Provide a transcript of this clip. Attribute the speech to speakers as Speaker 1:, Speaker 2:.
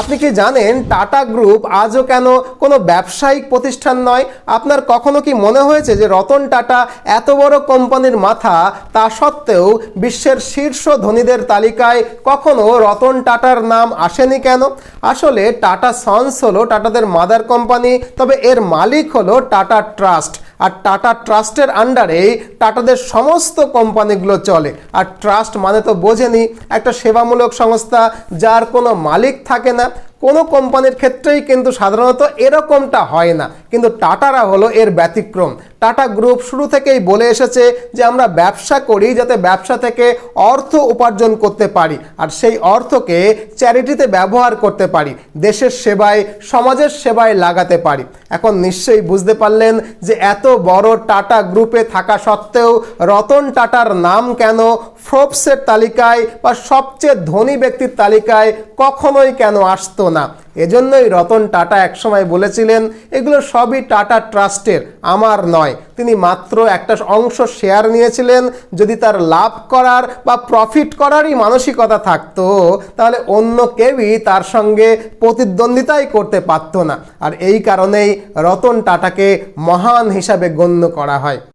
Speaker 1: আপনি কি জানেন টাটা গ্রুপ আজও কেন কোনো ব্যবসায়িক প্রতিষ্ঠান নয়? আপনার কখনো কি মনে হয়েছে যে রতন টাটা এত বড় কোম্পানির মাথা? তা সত্ত্বেও বিশ্বের শীর্ষ ধনীদের তালিকায় কখনো রতন টাটার নাম আসেনি কেন? আসলে টাটা সন্স হলো টাটাদের মাদার কোম্পানি তবে এর মালিক হলো টাটা ট্রাস্ট। আর টাটা ট্রাস্টের আন্ডারে টাটাদের সমস্ত কোম্পানিগুলো চলে। আর ট্রাস্ট মানে তো বোঝেনি একটা সেবামূলক সংস্থা যার কোনো মালিক থাকে না। কোনো কোম্পানির ক্ষেত্রেই কিন্তু সাধারণত এরকমটা হয় না। কিন্তু টাটারা হলো এর ব্যতিক্রম। টাটা গ্রুপ শুরু থেকেই বলে এসেছে যে আমরা ব্যবসা করি যাতে ব্যবসা থেকে অর্থ উপার্জন করতে পারি আর সেই অর্থকে চ্যারিটিতে ব্যবহার করতে পারি, দেশের সেবায়, সমাজের সেবায় লাগাতে পারি। এখন নিশ্চয়ই বুঝতে পারলেন যে এত বড় টাটা গ্রুপে থাকা সত্ত্বেও রতন টাটার নাম কেন ফোর্বসের তালিকায় বা সবচেয়ে ধনী ব্যক্তির তালিকায় কখনোই কেন আসতো না? এজন্যই রতন টাটা একসময় বলেছিলেন, এগুলো সবই টাটা ট্রাস্টের, আমার নয়। তিনি মাত্র একটা অংশ শেয়ার নিয়েছিলেন, যদি তার লাভ করার বা প্রফিট করারই মানসিকতা থাকতো, তাহলে অন্য কেউই তার সঙ্গে প্রতিদ্বন্দ্বিতাই করতে পারতো না। আর এই কারণেই রতন টাটাকে মহান হিসাবে গণ্য করা হয়।